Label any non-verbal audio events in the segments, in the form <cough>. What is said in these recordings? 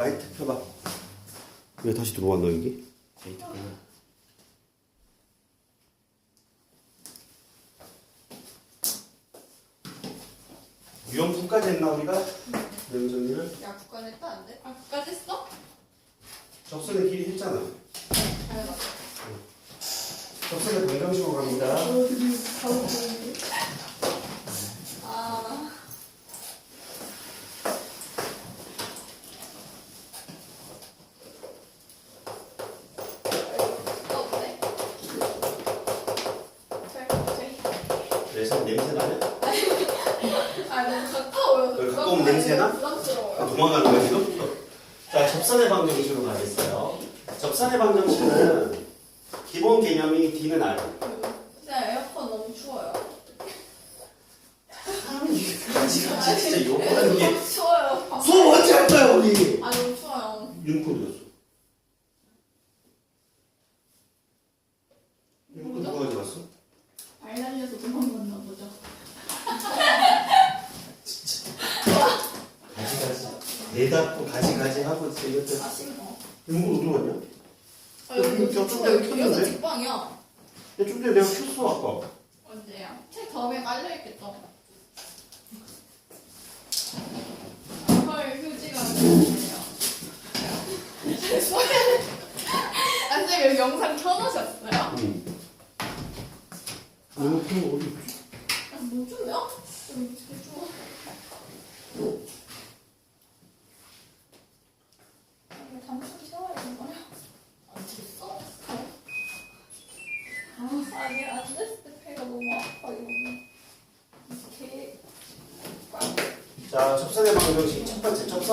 라이트 펴봐. 왜 다시 들어왔나? 라이트 펴봐. 유형분까지 했나 우리가? 명정리를 야 국가냈다 안 돼? 아 국가냈어? 접선의 길이 했잖아. 잘해봐. 접선의 방정식으로 갑니다. 아. 어때? 잘 잘. 그래서 냄새 나냐? <laughs> 아 너무 가까워요. 왜 가까우면 냄새나? 아, 부담스러워요. 도망가는 거야 지금? 자, 접선의 방정식으로 가겠어요. 접선의 방정식은 기본 개념이 D는 R. 진짜 에어컨 너무 추워요. 참 이게 진짜 요거는 게 너무 추워요. 수업 언제 할 거야 우리? 아 너무 추워요. 윤코드 누가 가져갔어? 발 날려서 도망갔나 보죠. 가지가지. 내답고 가지가지 하고 이것도 아 싫어. 윤코드 어디 갔냐? 아 여기 여기 진짜 저쪽에 여기 여기서 켰는데? 직방이야. 야, 좀 전에 내가 켰어 아까. 언제야? 책 다음에 깔려 있겠죠. 헐 휴지가. <laughs> 아 선생님 여기 영상 켜놓으셨어요? 응. 너무 큰 어디 있지? 아, 뭐 좀요? 좀 좀. 이거 잠깐 채워야 되는 거야? 안 됐어? 아, 아니 안 됐을 때 배가 너무 아파 이거. 이렇게 꽉. 자, 접선의 방정식 첫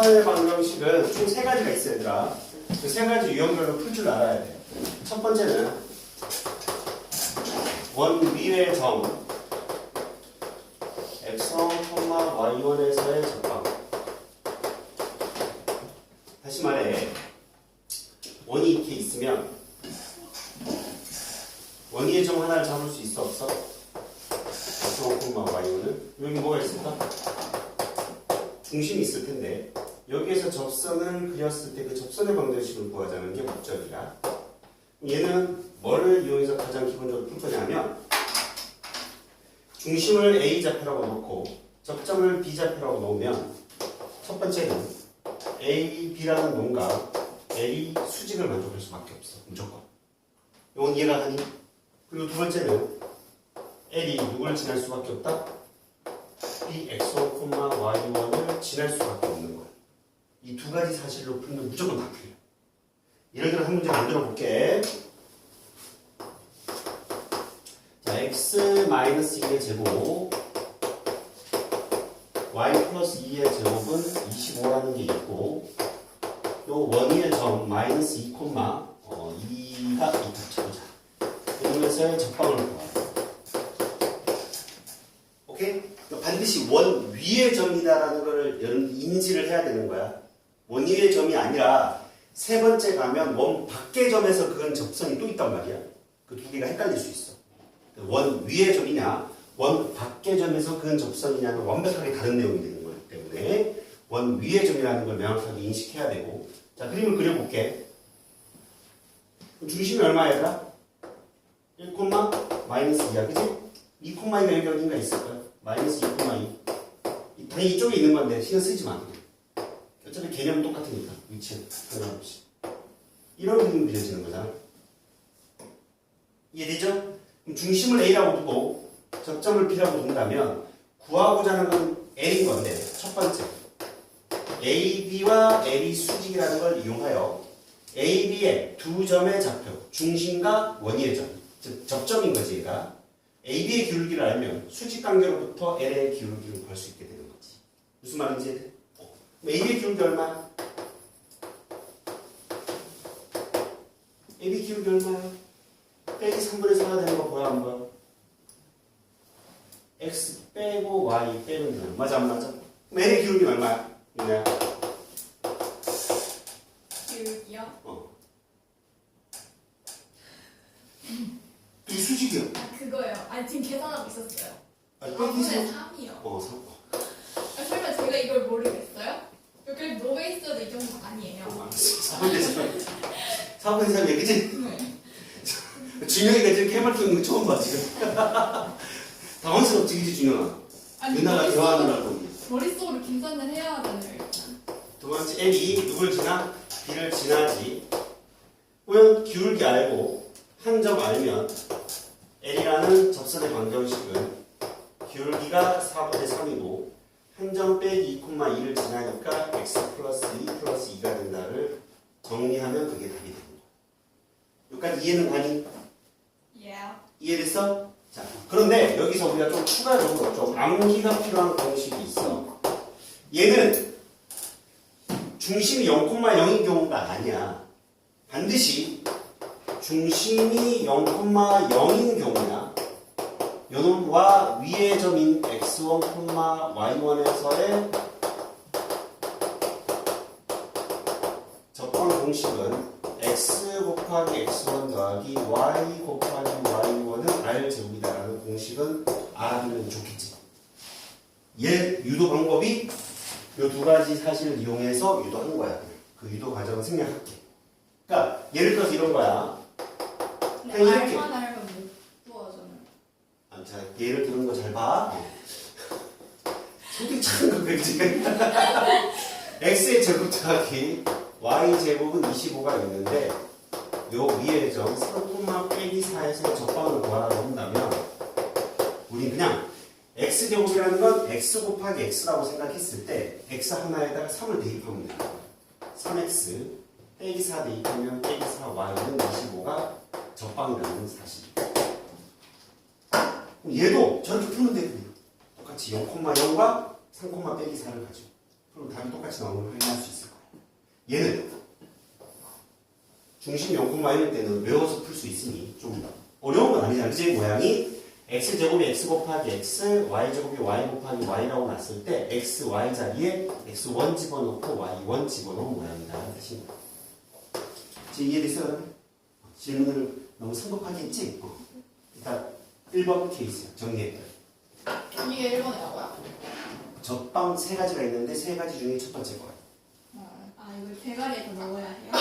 접선의 방정식은 총 세 가지가 있어요, 얘들아. 그 세 가지 유형별로 풀 줄 알아야 돼. 첫 번째는 원 위의 점 x1, y1에서의 접방. 다시 말해 원이 이렇게 있으면 원위의 점 하나를 잡을 수 있어 없어? x1, y1은 여기 뭐가 있을까? 중심이 있을 텐데 여기에서 접선을 그렸을 때 그 접선의 방정식을 구하자는 게 목적이야. 얘는 뭐를 이용해서 가장 기본적으로 풀 거냐면 중심을 A 좌표라고 놓고 접점을 B 좌표라고 놓으면 첫 번째는 A, B라는 뭔가 L이 수직을 만족할 수밖에 없어 무조건. 이건 이해가 가니? 그리고 두 번째는 L이 누굴 지날 수밖에 없다? B x1, y1을 지날 수밖에 거야. 이 두 가지 사실로 풀면 무조건 다 풀려. 예를 들어 한 문제 만들어 볼게. 자, x 마이너스 2의 제곱 y 플러스 2의 제곱은 25라는 게 있고 요 원위의 점 마이너스 2 콤마 어, 2가 있다 쳐보자. 이러면서의 적방을 구하라. 오케이? 그러니까 반드시 원 위의 점이다라는 걸 여러분 인지를 해야 되는 거야. 원 위의 점이 아니라 세 번째 가면 원 밖의 점에서 그건 접선이 또 있단 말이야. 그 두 개가 헷갈릴 수 있어. 원 위의 점이냐, 원 밖의 점에서 그건 접선이냐는 완벽하게 다른 내용이 되는 거기 때문에 원 위의 점이라는 걸 명확하게 인식해야 되고 자 그림을 그려볼게. 중심이 얼마야? 1, 마이너스 2야, 그지? 2, 2가 여기 어딘가 있을 거야. 마이너스 2, 2. 당연히 이쪽에 있는 건데 신경 쓰지 마. 어차피 개념은 똑같으니까 위치는 상관없이. 이런 그림이 그려지는 거잖아. 이해되죠? 중심을 A라고 두고 접점을 B라고 둔다면 구하고자 하는 건 L인 건데 첫 번째 AB와 L이 수직이라는 걸 이용하여 AB의 두 점의 좌표 중심과 원위의 점, 즉 접점인 거지 얘가 AB의 기울기를 알면 수직 관계로부터 L의 기울기를 구할 수 있게 되는 거지. 무슨 말인지 AB의 기울기 얼마야? AB 기울기 얼마야? 빼기 3분의 4가 되는 거 뭐야 안 보여? X 빼고 Y 빼면 되나? 맞아 안 맞아? L의 기울기 얼마야? 뭐냐? 기울기요? 어. 이 수직이야. 아 그거요. 아니 지금 계산하고 있었어요. 아니, 아 빼기 3분의 3. 3이요. 어, 3. 모르겠어요? 그게 노베이스도 이 정도 아니에요. 사업에서 사업에서 사람 얘기지? 네. 준영이가 해맑게 있는 거 처음 봐 지금 <laughs> 당황스럽지 그지 준영아 아니 누나가 머릿속으로- 대화하느라고 머릿속으로 계산을 해야 하잖아요 일단. 두 번째 L이 누굴 지나? B를 지나지 그러면 기울기 알고 한 점 알면 L이라는 접선의 방정식은 기울기가 4분의 3이고 한점 빼기 2,2를 지나니까 x 플러스 2 플러스 2가 된다를 정리하면 그게 답이 됩니다. 여기까지 이해는 가니? Yeah. 이해됐어? 자, 그런데 여기서 우리가 좀 추가적으로 좀 암기가 필요한 공식이 있어. 얘는 중심이 0,0인 경우가 아니야. 반드시 중심이 0,0인 경우야. 요놈과 위의 점인 x1, y1에서의 접방 공식은 x 곱하기 x1 더하기 y 곱하기 y1은 r 제곱이다라는 공식은 알아두면 좋겠지. 얘 유도 방법이 요 두 가지 사실을 이용해서 유도하는 거야. 그 유도 과정을 생략할게. 그러니까 예를 들어서 이런 거야. 근데 그냥 이렇게. 알만 알면 못 구하잖아요. 아, 자, 예를 들은 거 잘 봐. 속이 참 그거지. <laughs> x의 제곱 더하기 y 제곱은 25가 있는데 요 위에 점 3, 빼기 4에서 적방을 구하라고 한다면 우린 그냥 x 제곱이라는 건 x 곱하기 x라고 생각했을 때 x 하나에다가 3을 대입하면 돼요. 3x 빼기 4 대입하면 빼기 4y는 25가 적방이라는 사실. 얘도 저렇게 푸면 돼. 그냥. 똑같이 0,0과 3, 빼기 4를 가지고. 그럼 답이 똑같이 나오는 걸 확인할 수 있을 거야. 얘는 중심 0,1일 때는 외워서 풀 수 있으니 좀 어려운 건 아니잖아. 그지? 모양이 x제곱이 x 곱하기 x, y제곱이 y 곱하기 y라고 났을 때 x, y 자리에 x1 집어넣고 y1 집어넣은 모양이다. 뜻인 거야. 지금 이해됐어? 그러면? 질문을 너무 성급하게 했지? 어. 일단 1번 케이스 정리해. 이게 1번이라고요? 적방 세 가지가 있는데 세 가지 중에 첫 번째 거야. 아 이걸 대가리에 더 넣어야 해요?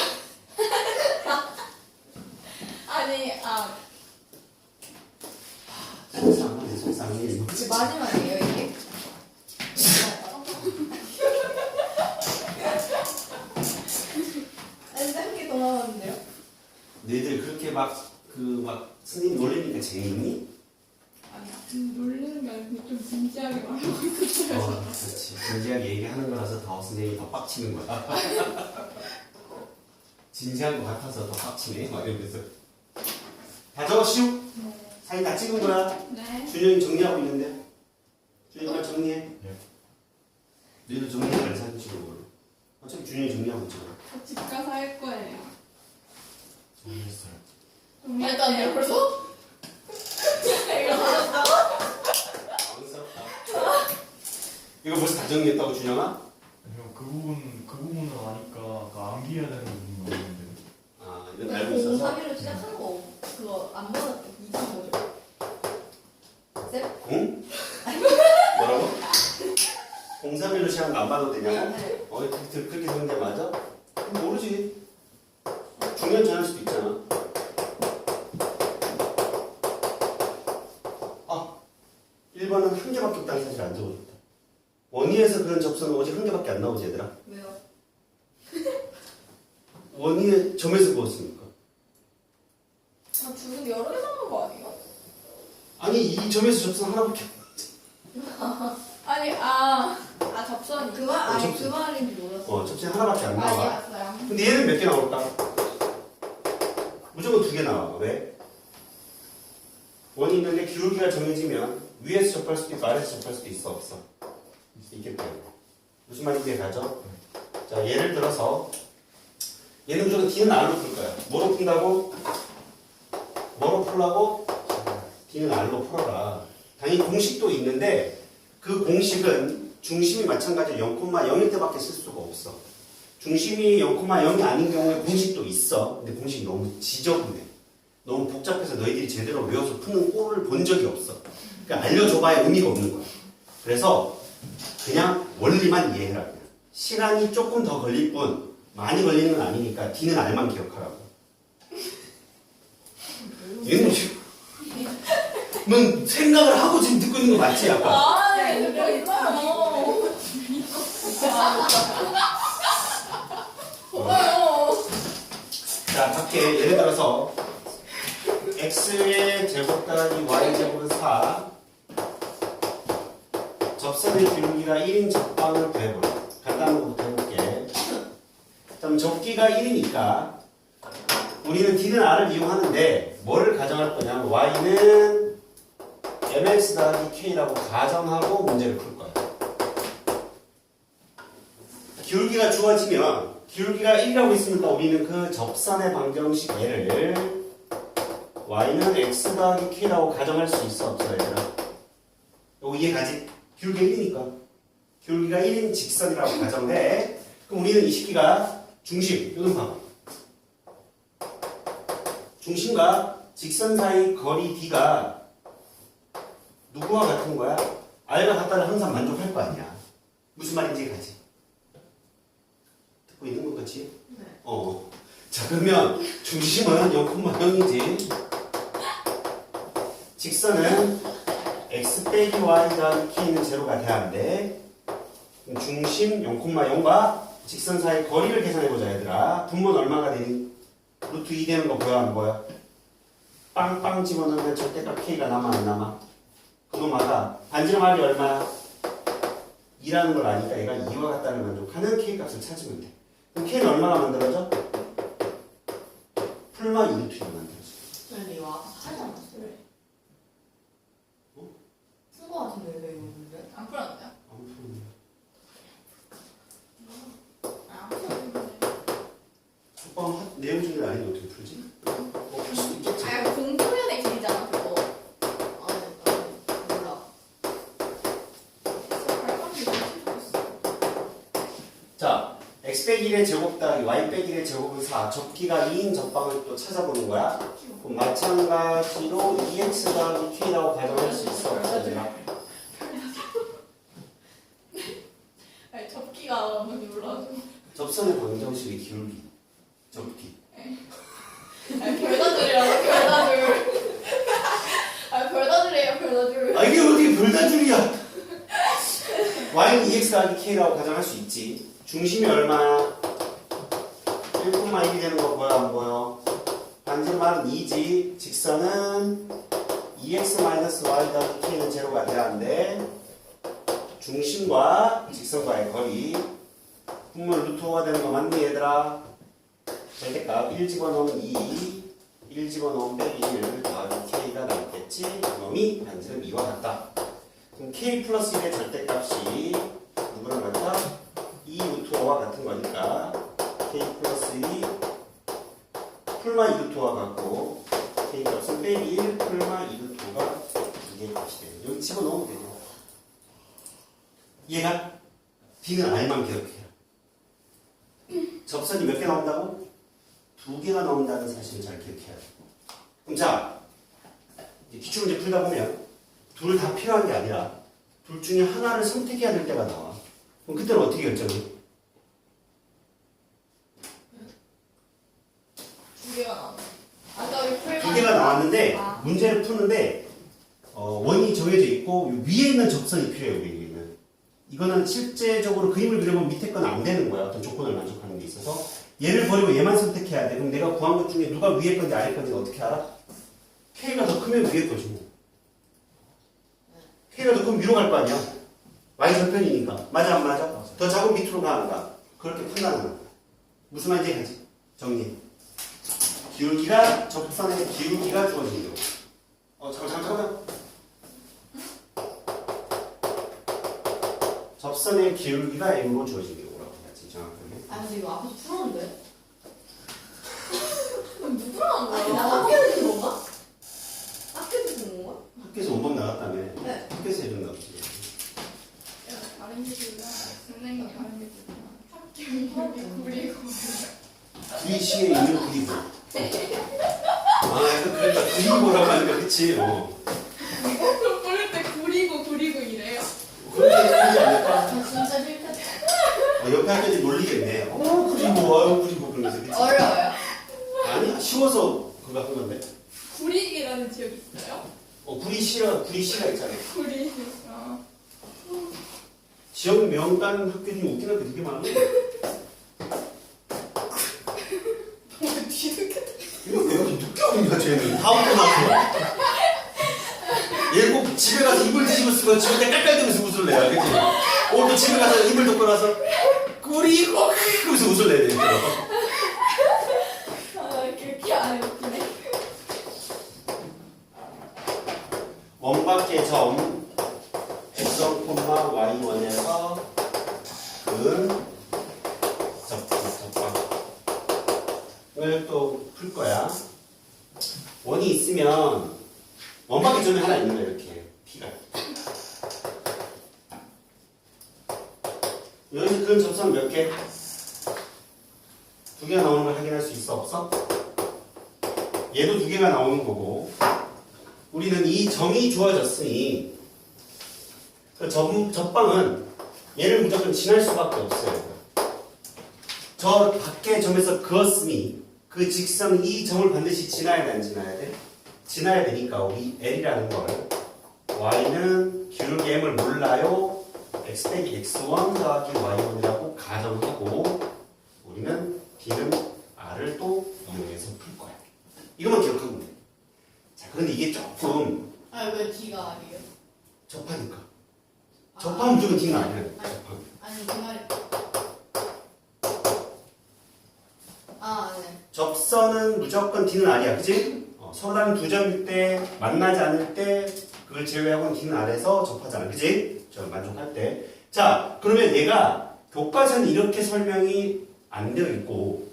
<laughs> 아니 아 속상하네, 속상해. 혹시 마지막이에요 이게? 아니 한개더 나왔는데요? 너희들 그렇게 막 그 막 스님 놀리니까 재밌니? 음, 놀리는 게 아니고 좀 진지하게 말하고 있었어요 어, 그렇지. 진지하게 얘기하는 거라서 더 선생님이 더 빡치는 거야. <laughs> 진지한 거 같아서 더 빡치네. 막 이러면서. 다 적었슈? 네. 사진 다 찍은 거야. 네 준영이 정리하고 있는데. 준영이 빨리 정리해. 네. 너희들 정리해 잘 사진 찍어 뭘. 어차피 준영이 정리하고 있잖아. 저집 가서 할 거예요 정리했어요. 일단 벌써? 이거 받았다 당황스럽다. 정리했다고 준영아? 부분, 그 부분을 아니까 그 암기해야 되는 부분이 없는데. 아, 이건 알고 있어서. 03일로 시작하는 거 그거 안 받았대 이상 거죠? 응? 뭐라고? 03일로 시간 안 봐도 되냐고? 네. 어, 그렇게, 그렇게 되는 게 맞아? 모르지. 중요한 전할 수도 있잖아. 아, 1번은 한 개밖에 없다는 사실 안 적어줬다. 원위에서 그런 접선은 오직 한 개밖에 안 나오지, 얘들아. 왜요? 원위에 점에서 그었으니까. 아 지금 여러 개 나온 거 아니에요? 아니, 이 점에서 접선 하나밖에 안 <laughs> 아니 아, 아 접선이 그 말, 아니 어차피- 그 말인지 몰랐어 어, 접선 하나밖에 안아 나와. 이해했어요 근데 얘는 몇 개 나올까? 무조건 두 개 나와. 왜? 원이 있는데 기울기가 정해지면 위에서 접할 수도 있고 아래에서 접할 수도 있어 없어? 때문에 무슨 말인지 이해가죠? 자 예를 들어서 얘는 무조건 D는 R로 풀 거야. 뭐로 푼다고? 뭐로 풀라고? D는 R로 풀어라. 당연히 공식도 있는데 그 공식은 중심이 마찬가지로 0,0일 때밖에 쓸 수가 없어. 중심이 0,0이 아닌 경우에 공식도 있어. 근데 공식이 너무 지저분해. 너무 복잡해서 너희들이 제대로 외워서 푸는 꼴을 본 적이 없어. 그러니까 알려줘봐야 의미가 없는 거야. 그래서 그냥 원리만 이해해라. 그냥. 시간이 조금 더 걸릴 뿐 많이 걸리는 건 아니니까 D는 R만 기억하라고. 얘는 지금 넌 생각을 하고 지금 듣고 있는 거 맞지 아까? 아, 이거 있어요. 뭐요? 자, 밖에 예를 들어서 x의 제곱 더하기 y 제곱은 4 접선의 기울기가 1인 접방을 구해보라 간단한 거부터 해볼게 그럼 접기가 1이니까 우리는 d는 r을 이용하는데 뭐를 가정할 거냐면 y는 mx 더하기 k라고 가정하고 문제를 풀 거야. 기울기가 주어지면 기울기가 1이라고 있으니까 우리는 그 접선의 방정식 얘를 y는 x 더하기 k라고 가정할 수 있어 없어 얘들아? 요거 이해가지? 기울기가 1이니까. 기울기가 1인 직선이라고 가정해. 그럼 우리는 이 식기가 중심 봐봐 중심과 직선 사이 거리 d가 누구와 같은 거야? r과 같다를 항상 만족할 거 아니야 무슨 말인지 가지 듣고 있는 것 같지? 네. 어. 자, 그러면 중심은 0,0이지. 직선은 x 빼기 y 더하기 k는 제로가 돼야 하는데 중심 0,0과 직선 사이 거리를 계산해보자 얘들아. 분모는 얼마가 되니? 루트 2 되는 거 보여 안 보여? 빵빵 집어넣으면 절대값 k가 남아 안 남아? 그놈마다 반지름알이 얼마야? 2라는 걸 아니까 얘가 2와 같다를 만족하는 k 값을 찾으면 돼. 그럼 K는 얼마가 만들어져? 풀마 유니트가 만들어져. 근데 이거 아까 하지 않았어요? 어? 쓴거 같은데 왜 이거 없는데? 안 풀었나요? 아무튼 아, 풀었는데. 오빠 한- 내용 중에 아닌데 어떻게 풀지? 뭐풀 수도 있겠지. 아, 공통연의 길이잖아, 그거. 아니 아니 몰라. 발광이 너무 싫었어. 자, x 빼기 1의 제곱 더하기 y 빼기 1의 제곱은 4. 접기가 2인 접방을 또 찾아보는 거야. 그럼 마찬가지로 2x 더하기 k라고 가정할 수 있어. 없어? <laughs> 아니, 접기가 너무 몰라서. 접선의 방정식의 기울기. 접기. 아니, 별다줄이라고, 별다줄. 아, 별다줄이에요, 별다줄. 아, 이게 어떻게 별다줄이야? y는 2x 더하기 k라고 가정할 수 있지. 중심이 얼마야? 1,1이 되는 거 보여 안 보여? 반지름말은 2지. 직선은 2x y 더하기 k는 제로가 하는데 중심과 직선과의 거리 분모 루트 5가 되는 거 맞니 얘들아? 절대값 1 집어넣으면 2 1 집어넣으면 빼기 1 더하기 k가 남겠지 그놈이 반지름 2와 같다 그럼 k 플러스 1의 절대값이 누구랑 같아? 2 루트 5와 같은 거니까 k 플러스 1이 풀마 2 루트 5와 같고 k 값은 빼기 1 풀마 2 루트 5가 두 개의 값이 돼요 여기 집어넣으면 되죠 얘가 D는 R만 기억해요 접선이 몇 개 나온다고? 두 개가 나온다는 사실을 잘 기억해야 돼. 그럼 자, 기출문제 풀다 보면 둘 다 필요한 게 아니라 둘 중에 하나를 선택해야 될 때가 나와. 그럼 그때는 어떻게 결정해? 두 개가 나왔네. 아까 우리 풀 두 개가 나왔는데 아. 푸는데 어, 원이 정해져 있고 위에 있는 접선이 필요해요. 여기는. 이거는 실제적으로 그림을 그려보면 밑에 건 안 되는 거야. 어떤 조건을 만족하는 데 있어서 얘를 버리고 얘만 선택해야 돼. 그럼 내가 구한 것 중에 누가 위에 건지 아래 건지 어떻게 알아? K가 더 크면 위에 거지 뭐. K가 더 크면 위로 갈 거 아니야. Y 절편이니까. 맞아 안 맞아? 더 작은 밑으로 가는 가 그렇게 판단하는 거야. 무슨 말인지 가지? 정리. 기울기가 접선의 기울기가 주어진 경우. 어 잠깐 잠깐 잠깐. 접선의 기울기가 m로 주어진 경우라고 해야지 정확하게. 아 근데 이거 앞에서 풀었는데? <laughs> 누구랑 한 아니 거야? 나 학교에서 준 건가? 학교에서 준 건가? 학교에서 원본 나갔다며. 네. 학교에서 해준다 보지. 야, 다른 얘기가 선생님이 다른 얘기구나. 학교 그리고 이 시의 이유 그리고. <laughs> 아 약간 그러니까 그리고라고 하니까 그치. 어. 이거 부를 때 그리고 그리고 이래요. 그렇게 하지 않을까? 저 진짜 싫겠다. 어, 옆에 옆에 학교들이 놀리겠네. 어, 그리고, 아유, 그리고, 그러면서. 그치? 어려워요. 아니야, 쉬워서 그거 한 건데. 구리기라는 지역 있어요? 어, 구리 시가, 구리 시가 있잖아. 구리. 아. 지역 명단 학교 중에 웃긴 학교 되게 많아. 너무 뒤늦게. 이거 왜 오냐, 쟤는. 다 웃고 나서. 얘꼭 집에 가서 이불 뒤집어 쓰고 집에 때 깔깔대면서 웃을 내야, 그치? 오늘도 집에 가서 이불 덮고 나서, 꾸리고, 그러면서 웃을 내야 되니까. 아, 그렇게 안 웃기네. 원밖의 점 x1, y1에서 근 접방 접방을 또 풀 거야. 원이 있으면 원밖의 점이 하나 있는 거야 이렇게 p가. 여기서 근 접선 몇 개? 두 개가 나오는 걸 확인할 수 있어 없어? 얘도 두 개가 나오는 거고 우리는 이 점이 주어졌으니 그 점, 접방은 얘를 무조건 지날 수밖에 없어요. 저 밖의 점에서 그었으니 그 직선 이 점을 반드시 지나야 돼, 안 지나야 돼? 지나야 되니까 우리 L이라는 걸 Y는 기울기 M을 몰라요. X 빼기 X1 더하기 Y1이라고 가정하고 우리는 D는 R을 또 이용해서 풀 거야. 이것만 기억하면 돼. 자, 그런데 이게 조금 아왜 D가 아니에요? 접하니까. 아. 접하면 무조건 D는 아니야. 접하면. 아니 그 말이. 아 네. 접선은 무조건 D는 R이야. 그치? 어, 서로 다른 두 점일 때, 만나지 않을 때, 그걸 제외하고는 D는 R에서 접하잖아. 그치? 저 만족할 때. 자, 그러면 얘가 교과서는 이렇게 설명이 안 되어 있고,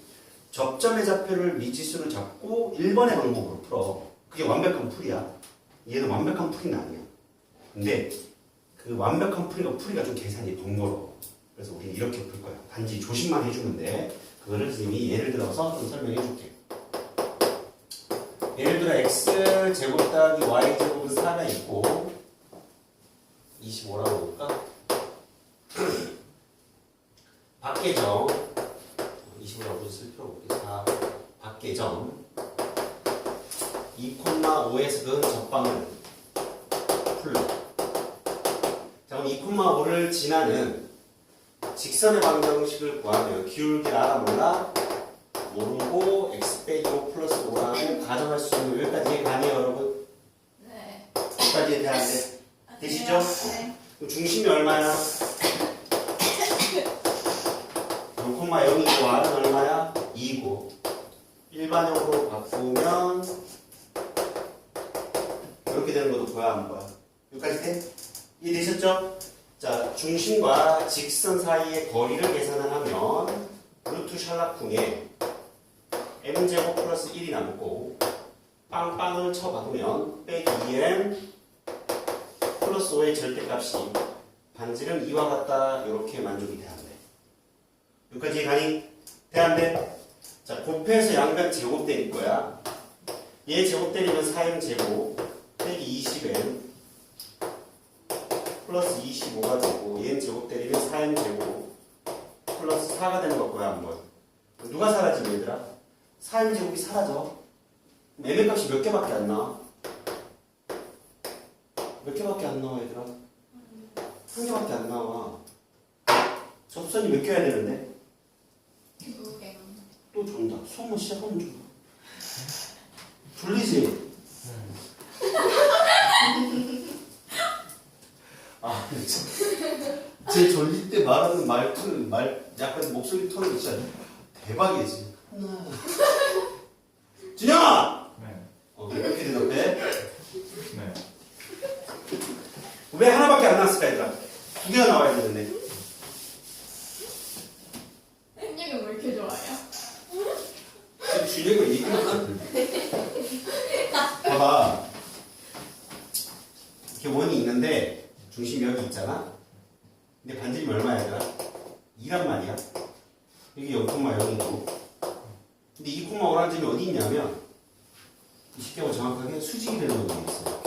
접점의 좌표를 미지수로 잡고 1번의 방법으로 풀어. 그게 완벽한 풀이야. 얘는 완벽한 풀이는 아니야. 근데 그 완벽한 풀이가 풀이가 좀 계산이 번거로워. 그래서 우리 이렇게 풀 거야. 단지 조심만 해주면 돼. 그거를 선생님이 예를 들어서 좀 설명해 줄게. 예를 들어 x 제곱 더하기 y 제곱은 4가 있고 25라고 볼까? <clears throat> 점 25라고 쓸 필요 없겠다. 점 2,5에서 그 접방을 풀러. 자, 그럼 2,5를 지나는 직선의 방정식을 구하면 기울기를 알아 몰라? 모르고 x 빼기 5 플러스 5라고 가정할 수 있는 여기까지 가네요 여러분? 네. 여기까지 돼야 돼 되시죠? 네. 그럼 중심이 얼마야? 0,0이고 r은 얼마야? 2고 일반형으로 바꾸면 이렇게 되는 것도 보야 안 보야? 여기까지 돼? 이해되셨죠? 자, 중심과 직선 사이의 거리를 계산을 하면 루트 샬라쿵에 m제곱 플러스 1이 남고 빵빵을 쳐박으면 빼기 2m 플러스 5의 절대값이 반지름 2와 같다 이렇게 만족이 돼. 여기까지 가니? 돼? 자, 곱해서 양변 제곱 거야. 얘 제곱 때리면 4m 제곱 빼기 20m 플러스 25가 되고 얘는 제곱 때리면 4m 제곱 플러스 4가 되는 거 뭐야 한번? 누가 사라지면 얘들아? 4m 제곱이 사라져. 매매 값이 몇 개밖에 안 나와? 몇 개밖에 안 나와 얘들아? 한 개밖에 안 나와. 접선이 몇 개여야 되는데. 또 준다. 수업만 시작하면 줘 졸리지? <laughs> <laughs> 아, 진짜. 제 졸릴 때 말하는 말투는 말 약간 목소리 톤이 진짜 대박이지. 준영아! 네. 어, 이렇게 대답해. 네. 왜 하나밖에 안 나왔을까, 얘들아? 두 개가 나와야 되는데. 햇님이 왜 이렇게 좋아요? 지금 준영이가 얘기만 하는데. 봐봐. 이렇게 원이 있는데, 중심이 여기 있잖아. 근데 반지름이 얼마야, 얘들아? 2란 말이야. 여기 0,0이고. 근데 2,5라는 점이 어디 있냐면, 쉽게 말하면 정확하게 수직이 되는 부분이 있어요.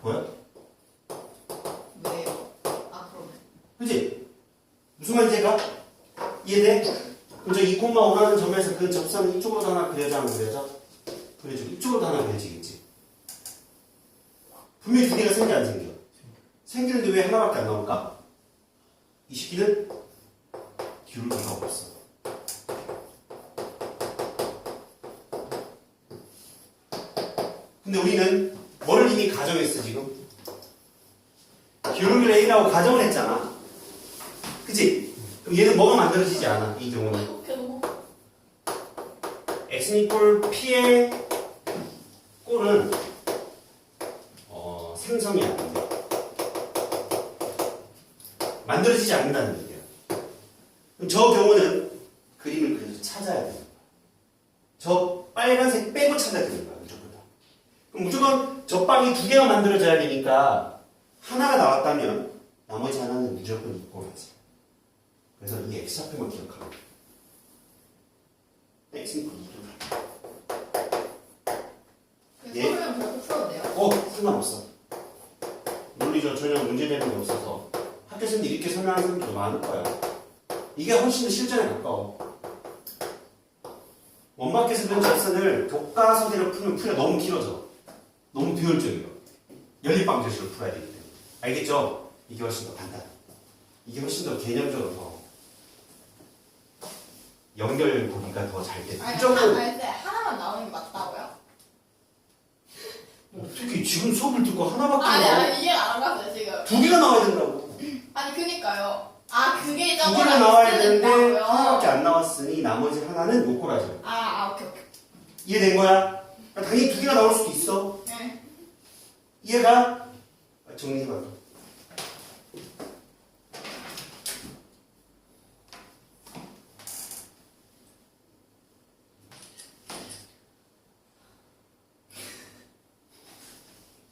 보여? 네. 앞으로. 그지 무슨 말인지 얘가? 이해돼? 그럼 저 2,5라는 점에서 그 접선을 이쪽으로 하나 그려자면 그려져? 그려지고 이쪽으로 하나 그려지겠지. 분명히 두 개가 생겨 안 생겨? 생기는데 왜 하나밖에 안 나올까? 이 시기는 기울기가 없어. 근데 우리는 뭘 이미 가정했어 지금? 기울기를 A라고 가정을 했잖아. 그치? 그럼 얘는 뭐가 만들어지지 않아 이 경우는. 이렇게 너무 x 이꼴 p의 꼴은 어, 생성이 안 돼. 만들어지지 않는다는. 그럼 저 경우는 그림을 그려서 찾아야 되는 거야. 저 빨간색 빼고 찾아야 되는 거야, 무조건 다. 그럼 무조건 저 빵이 두 개가 만들어져야 되니까 하나가 나왔다면 나머지 하나는 무조건 이꼴하지. 그래서 이 x좌표만 기억하면 돼. x는 그 이꼴. 예. 어, 상관없어. 논리적 전혀 문제되는 게 없어서 학교에서는 이렇게 설명하는 사람들도 많을 거야. 이게 훨씬 더 실전에 가까워. 원마켓에서 배운 접선을 교과서대로 풀면 풀이 너무 길어져. 너무 비효율적이야. 연립방 제식으로 풀어야 되기 때문에. 알겠죠? 이게 훨씬 더 간단. 이게 훨씬 더 개념적으로 더 연결 보기가 더 잘 돼. 아니, 이쪽은 하- 아니, 근데 하나만 나오는 게 맞다고요? 어떻게 지금 수업을 듣고 하나밖에 아니, 나와? 아니, 이해가 안 갔어요, 지금. 두 개가 나와야 된다고. 아니, 그니까요. 아, 그게 두 개가 나와야 되는데? 하나밖에 안 나왔으니 나머지 하나는 못 골라줘. 아, 아, 오케이, 오케이. 이해된 거야? 당연히 두 개가 나올 수도 있어. 네. 이해가? 아, 정리해봐.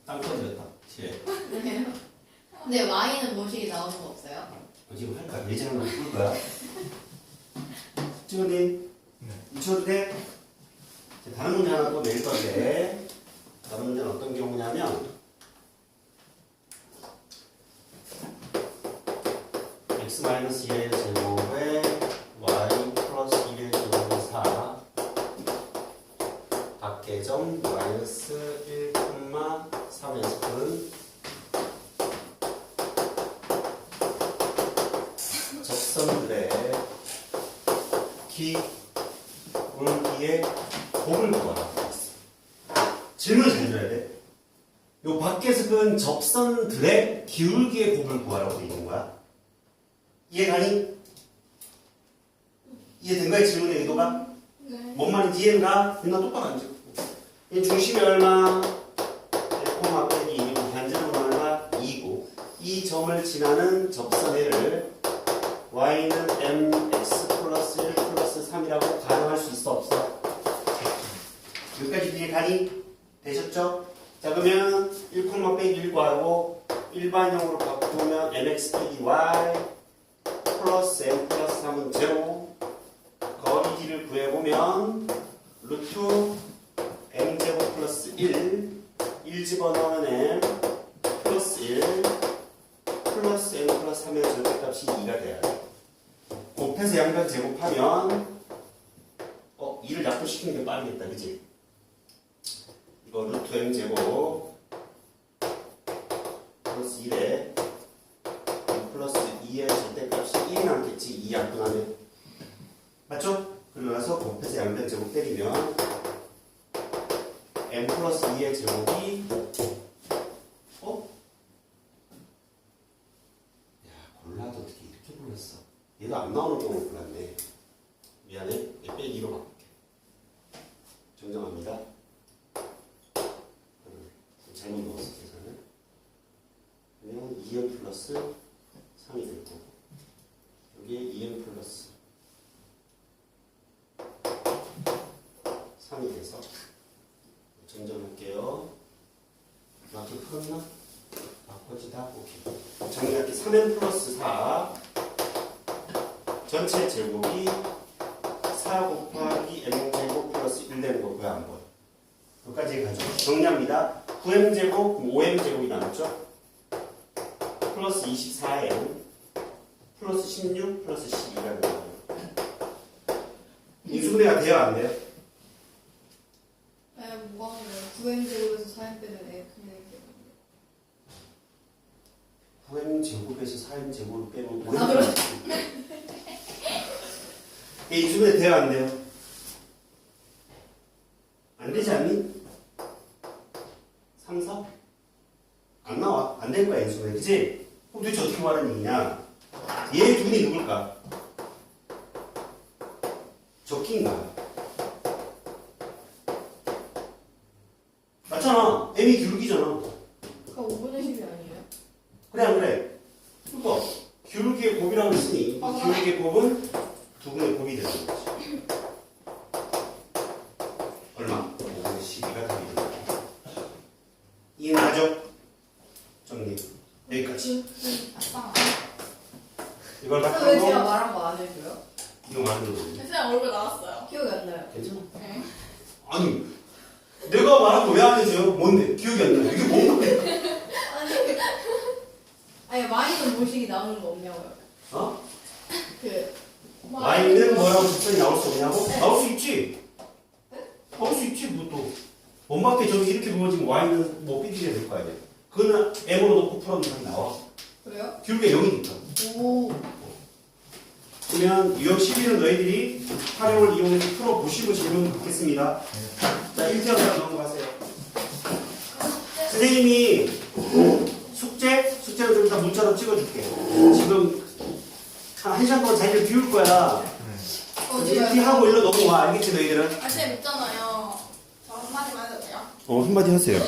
땅 터졌다. 지혜. 네. 근데 Y는 모식이 나오는 거 없어요? 어, 지금 할까? 예전에 풀 거야? 찍어님? 네. 미쳐도 돼? 이제 다른 문제 하나 또 낼 건데 다른 문제는 어떤 경우냐면 x 마이너스 1의 제곱에 y 플러스 1의 제곱의 4 밖의 점 마이너스 1, 3에서 푸는 접선들의 기 곱을 구하라고 했어. 질문을 잘 들어야 돼. 요 밖에서 그 접선들의 기울기의 곱을 구하라고 돼 있는 거야. 이해가니? 이해된 거야 질문의 의도가? 네. 뭔 말인지 이해가? 누나 똑바로 앉아. 이 중심이 얼마? 1, 빼기 2이고 반지름은 얼마? 2고 이 점을 지나는 접선의를 y는 mx 플러스 1 플러스 3이라고 가정할 수 있어 없어? 여기까지 이해가니? 되셨죠? 자 그러면 1, 빼기 1 구하고 일반형으로 바꾸면 mx 빼기 y 플러스 m 플러스 3은 제로 거리기를 구해보면 루트 m제곱 플러스 1 1 집어넣으면 m 플러스 1 플러스 n 플러스 3의 절대값이 2가 돼야 돼 곱해서 양변 제곱하면 어 2를 약분시키는 게 빠르겠다 그지? 이거 루트 m 제곱 플러스 1에 플러스 2의 절대값이 1이 남겠지 2 약분하면 맞죠? 그리고 나서 곱해서 양변 제곱 때리면 m 플러스 2의 제곱이 어? 야 골라도 어떻게 이렇게 골랐어 얘도 안 나오는 경우를 골랐네 미안해 얘 빼기 2로 바꿀게 정정합니다 음, 잘못 넣었어 계산을 그러면 2m 플러스 3이 될 거고 여기에 2m 플러스 3이 돼서 정정할게요. 맞게 풀었나? 바꿔지다? 오케이. 정리할게. 3n 플러스 4 전체 제곱이 4 곱하기 n 제곱 플러스 1 되는 거고요. 안 보여. 여기까지 가지고 정리합니다. 9m 제곱, 5m 제곱이 나왔죠? 플러스 24n 플러스 16 플러스 12가 되는 거예요. 인수분해가 돼야 안 돼요? 에, 뭐가 하는 거예요? 9m 제곱에서 4m 빼면 애 그냥 이렇게 9m 제곱에서 4m 제곱을 빼면 5m 아, 그래? 이게 인수분해 돼야 안 돼요? 안 되지 않니? 3, 4? 안 나와. 안 될 거야, 인수분해. 그치? 그럼 도대체 어떻게 말하는 얘기냐? 얘 둘이 누굴까? 적기인가? 맞잖아. m이 기울기잖아. 그러니까 5분의 10이 아니에요? 그래 안 그래? 이거 기울기의 곱이라고 했으니 이 어, 그래? 기울기의 곱은 두 분의 곱이 되는 거지. 얼마? 5분의 12가 답이 되는 거야. 이해하죠? 정리. 여기까지. 아싸. 이걸 다 그래서 왜 제가 하고 말한 거 안 해줘요? 이거 말하는 거지. 선생님 얼굴 나왔어요. 기억이 안 나요. 괜찮 아? 네. 아니 내가 말한 거 왜 안 해줘요? 뭔데? 기억이 안 나. 이게 뭔가? 아니, 아니 마이는 모식이 나오는 거 없냐고요? 어? 그 y는 뭐라고 직선이 나올 수 없냐고? 나올 수 있지. 나올 수 있지 뭐 또. 원밖에 저기 이렇게 보면 지금 y는 뭐 삐지게 될거 아니야. 그거는 m으로 놓고 풀어도 다 나와. 그래요? 기울기가 0이니까. 오. 그러면 유형 11은 너희들이 활용을 이용해서 풀어보시고 질문 받겠습니다. 자, 1태어서 넘어가세요. 선생님이 숙제? 숙제를 좀 이따 문자로 찍어줄게. 지금 한, 한 시간 동안 자기를 비울 거야. 이렇게 하고 일로 넘어와. 알겠지, 너희들은? 아, 선생님 있잖아요. 저 한마디만 해도 돼요? 어, 한마디 하세요.